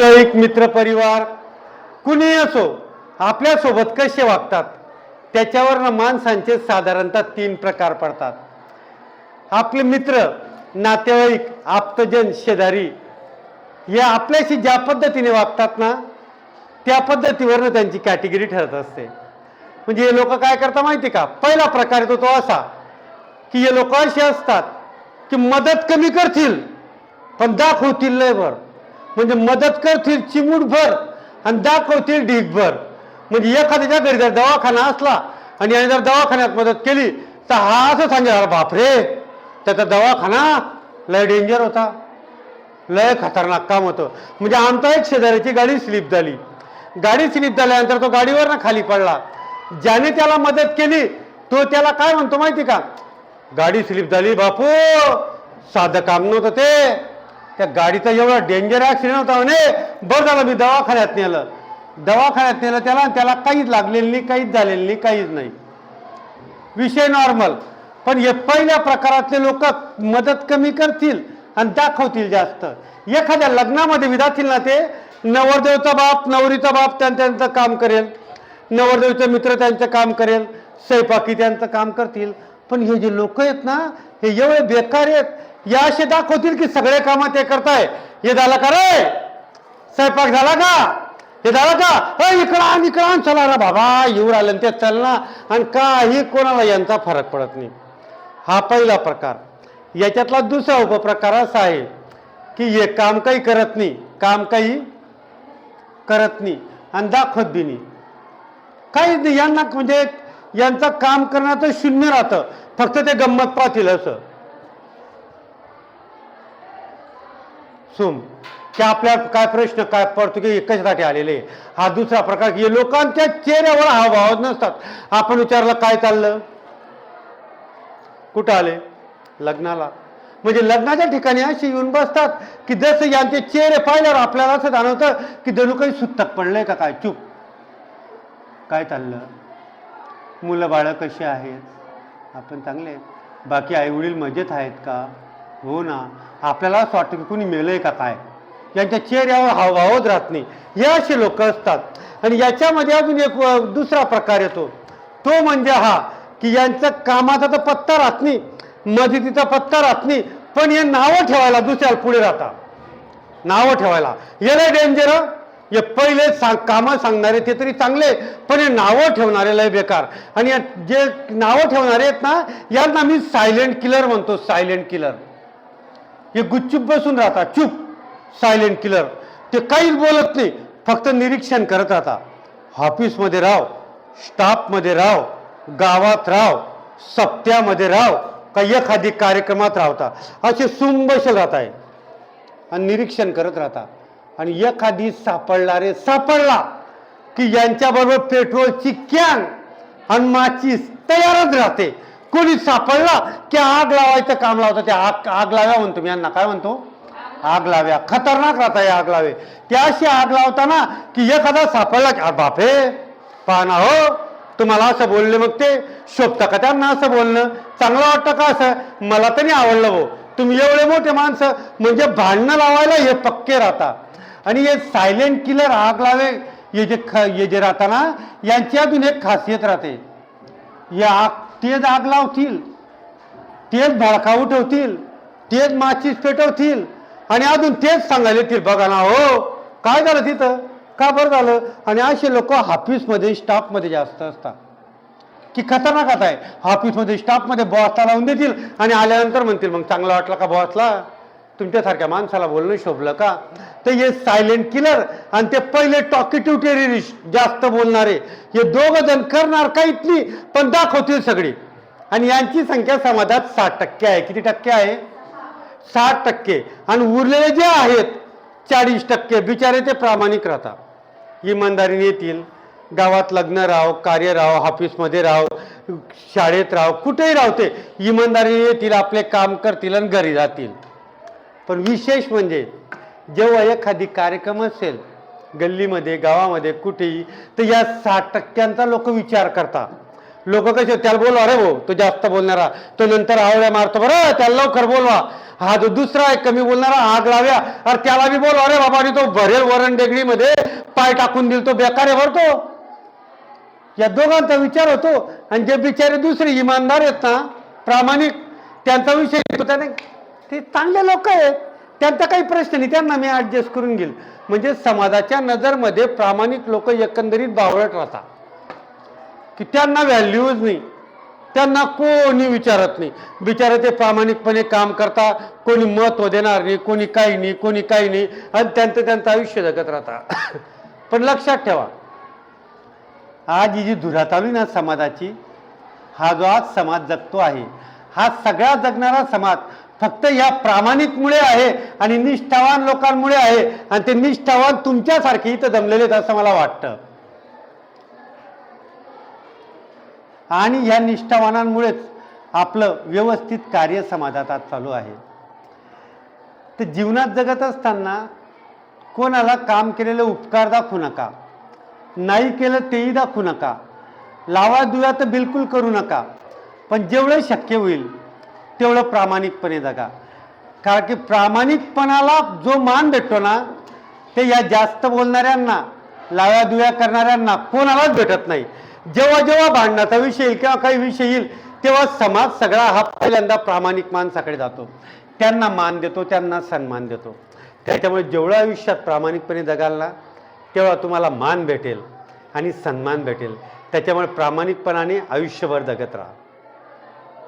एक मित्र परिवार कुणी असो आपल्यासोबत कसे वागतात त्याच्यावर माणसांचे साधारणतः तीन प्रकार पडतात. आपले मित्र नातेवाईक आप्तजन शेजारी या आपल्याशी ज्या पद्धतीने वागतात ना त्या पद्धतीवरनं त्यांची कॅटेगरी ठरत असते. म्हणजे हे लोक काय करतात माहिती का? पहिला प्रकार येतो तो असा की हे लोक असे असतात की मदत कमी करतील पण दाखवतील लयभर म्हणजे मदत करतील चिमूटभर आणि दाखवतील ढीकभर म्हणजे एखाद्याच्या घरी जर दवाखाना असला आणि याने जर दवाखान्यात मदत केली तर हा असं सांगेल बापरे त्याचा दवाखाना लय डेंजर होता. लय खतरनाक काम होतं. म्हणजे आमचा एक शेजाऱ्याची गाडी स्लिप झाली. गाडी स्लिप झाल्यानंतर तो गाडीवर खाली पडला. ज्याने त्याला मदत केली तो त्याला काय म्हणतो माहिती का? गाडी स्लिप झाली बापू साधं काम नव्हतं ते. त्या गाडीचा एवढा डेंजर ऍक्सिडेंट होता म्हणे. बरं झालं मी दवाखान्यात नेलं. दवाखान्यात नेलं त्याला आणि त्याला काहीच लागलेलं नाही काहीच झालेलं नाही काहीच नाही. विषय नॉर्मल पण हे पहिल्या प्रकारातले लोक मदत कमी करतील आणि दाखवतील जास्त. एखाद्या लग्नामध्ये विधातील ना ते नवरदेवचा बाप नवरीचा बाप त्यां त्यांचं काम करेल. नवरदेवचे मित्र त्यांचं काम करेल. स्वयंपाकी त्यांचं काम करतील. पण हे जे लोक आहेत ना हे एवढे बेकार आहेत. या असे दाखवतील की सगळे कामं ते करताय. हे झालं का रे? स्वयंपाक झाला का? हे झालं का? अ इकडं आणि इकडं आण. चला रे बाबा येऊ राहिलं आणि ते चल ना आणि काही कोणाला यांचा फरक पडत नाही. हा पहिला प्रकार. याच्यातला दुसरा उपप्रकार असा आहे की हे काम काही करत नाही. काम काही करत नाही. आणि दाखवत बी नाही. काहीच नाही. यांना म्हणजे यांचं काम करण्याचं शून्य राहतं. फक्त ते गंमत पाहतील असं. सुम की आपल्या काय प्रश्न काय पडतो की कशासाठी आलेले. हा दुसरा प्रकार की लोकांच्या चेहऱ्यावर हावभाव नसतात. आपण विचारलं काय चाललं? कुठं आले? लग्नाला. म्हणजे लग्नाच्या ठिकाणी अशी येऊन बसतात की जसं यांचे चेहरे पाहिल्यावर आपल्याला असं जाणवतं की जणू काही सुत्तक पडलंय का काय? चूप. काय चाललं? मुलं बाळं कशी आहेत? आपण चांगले आहेत. बाकी आईवडील मजेत आहेत का? हो ना. आपल्याला असं वाटतं की कुणी मेलंय का काय? यांच्या चेहऱ्यावर हावभावच राहत नाही. हे असे लोक असतात. आणि याच्यामध्ये अजून एक दुसरा प्रकार येतो. तो म्हणजे हा की यांचं कामाचा तर पत्ता राहत नाही मदतीचा पत्ता राहत नाही पण हे नावं ठेवायला दुसऱ्याला पुढे राहतात. नावं ठेवायला. याला डेंजर हे पहिले सांग कामं सांगणारे ते तरी चांगले पण हे नावं ठेवणारे लय बेकार. आणि जे नावं ठेवणारे आहेत ना यांना मी सायलेंट किलर म्हणतो सायलेंट किलर हे गुच्चूप बसून राहतात चूप सायलेंट किलर ते काहीच बोलत नाही फक्त निरीक्षण करत राहतात ऑफिसमध्ये राव स्टाफमध्ये राव गावात राव सप्त्यामध्ये राव का एखादी कार्यक्रमात राहता. असे सुंबशल राहत आहे आणि निरीक्षण करत राहता. आणि एखादी सापडला रे सापडला की यांच्याबरोबर पेट्रोलची कॅन आणि माचीस तयारच राहते. कोणी सापडला की आग लावायचं काम लावतं त्या आग आग लाव्या म्हणतो. मी यांना काय म्हणतो? आग लाव्या. खतरनाक राहता हे आग लावे. त्याशी आग लावताना की एखादा सापडला की बापे पाहना हो तुम्हाला असं बोलले मग ते शोभतं का त्यांना असं बोलणं? चांगलं वाटतं का असं? मला तरी आवडलं भाऊ. तुम्ही एवढे मोठे माणसं म्हणजे भांडणं लावायला हे पक्के राहता. आणि हे सायलेंट किलर आग लावे हे जे ख हे जे राहता ना यांची अजून एक खासियत राहते. या आग तेच आग लावतील तेच भडका उठवतील तेच माचीस पेटवतील. आणि अजून तेच सांगायला येतील बघा ना हो काय झालं तिथं? का बरं झालं? आणि असे लोक ऑफिसमध्ये स्टाफमध्ये जास्त असतात. की खतरनाक आता आहे. ऑफिसमध्ये स्टाफमध्ये बॉसला लावून देतील आणि आल्यानंतर म्हणतील मग चांगला वाटला का बॉसला तुमच्यासारख्या माणसाला बोलणं शोभलं का? तर हे सायलेंट किलर आणि ते पहिले टॉकेटिव्ह टेररिस्ट जास्त बोलणारे हे दोघं जण करणार काहीच नाही पण दाखवतील सगळी. आणि यांची संख्या समाजात साठ टक्के आहे. किती टक्के आहे? साठ टक्के. आणि उरलेले जे आहेत चाळीस टक्के बिचारे ते प्रामाणिक राहतात. इमानदारीने येतील. गावात लग्न राहो कार्य राहो ऑफिसमध्ये राहो शाळेत राहो कुठेही राहते इमानदारीने येतील आपले काम करतील आणि घरी जातील. पण विशेष म्हणजे जेव्हा एखादी कार्यक्रम असेल गल्लीमध्ये गावामध्ये कुठेही तर या साठ टक्क्यांचा लोक विचार करतात. लोक कसे त्याला बोलवा रे भाऊ तो जास्त बोलणारा. तो नंतर आवड्या मारतो बरं त्याला लवकर बोलवा. हा जो दुसरा आहे कमी बोलणारा आग लाव्या. अरे त्याला बी बोलवा रे बाबा आणि तो भरेल वरण डेगडीमध्ये पाय टाकून दिल तो बेकार आहे भरतो या दोघांचा विचार होतो. आणि जे बिचारे दुसरे इमानदार आहेत ना प्रामाणिक त्यांचा विषय होता नाही ते चांगले लोक आहेत. त्यांचा काही प्रश्न नाही. त्यांना मी ॲडजस्ट करून घेईल. म्हणजे समाजाच्या नजरमध्ये प्रामाणिक लोक एकंदरीत बावळट राहतात. की त्यांना व्हॅल्यूज नाही. त्यांना कोणी विचारत नाही. बिचारे ते प्रामाणिकपणे काम करता कोणी महत्त्व देणार नाही. कोणी काही नाही. कोणी काही नाही. आणि त्यांचं त्यांचं आयुष्य जगत राहता पण लक्षात ठेवा. आज ही जी धुरा चालू ना समाजाची हा जो आज समाज जगतो आहे हा सगळा जगणारा समाज फक्त या प्रामाणिकमुळे आहे आणि निष्ठावान लोकांमुळे आहे. आणि ते निष्ठावान तुमच्यासारखे इथं जमलेले आहेत असं मला वाटतं. आणि या निष्ठावानांमुळेच आपलं व्यवस्थित कार्य समाजात आज चालू आहे. तर जीवनात जगत असताना कोणाला काम केलेले उपकार दाखवू नका. नाही केलं तेही दाखवू नका. लावा दुया तर बिलकुल करू नका. पण जेवढं शक्य होईल तेवढं प्रामाणिकपणे जगा. कारण की प्रामाणिकपणाला जो मान भेटतो ना ते या जास्त बोलणाऱ्यांना लाव्या करणाऱ्यांना कोणालाच भेटत नाही. जेव्हा जेव्हा भांडणाचा विषय येईल किंवा काही विषय येईल तेव्हा समाज सगळा हा पहिल्यांदा प्रामाणिक माणसाकडे जातो. त्यांना मान देतो त्यांना सन्मान देतो. त्याच्यामुळे जेवढ्या आयुष्यात प्रामाणिकपणे जगाल ना तेव्हा तुम्हाला मान भेटेल आणि सन्मान भेटेल. त्याच्यामुळे प्रामाणिकपणाने आयुष्यभर जगत राहा.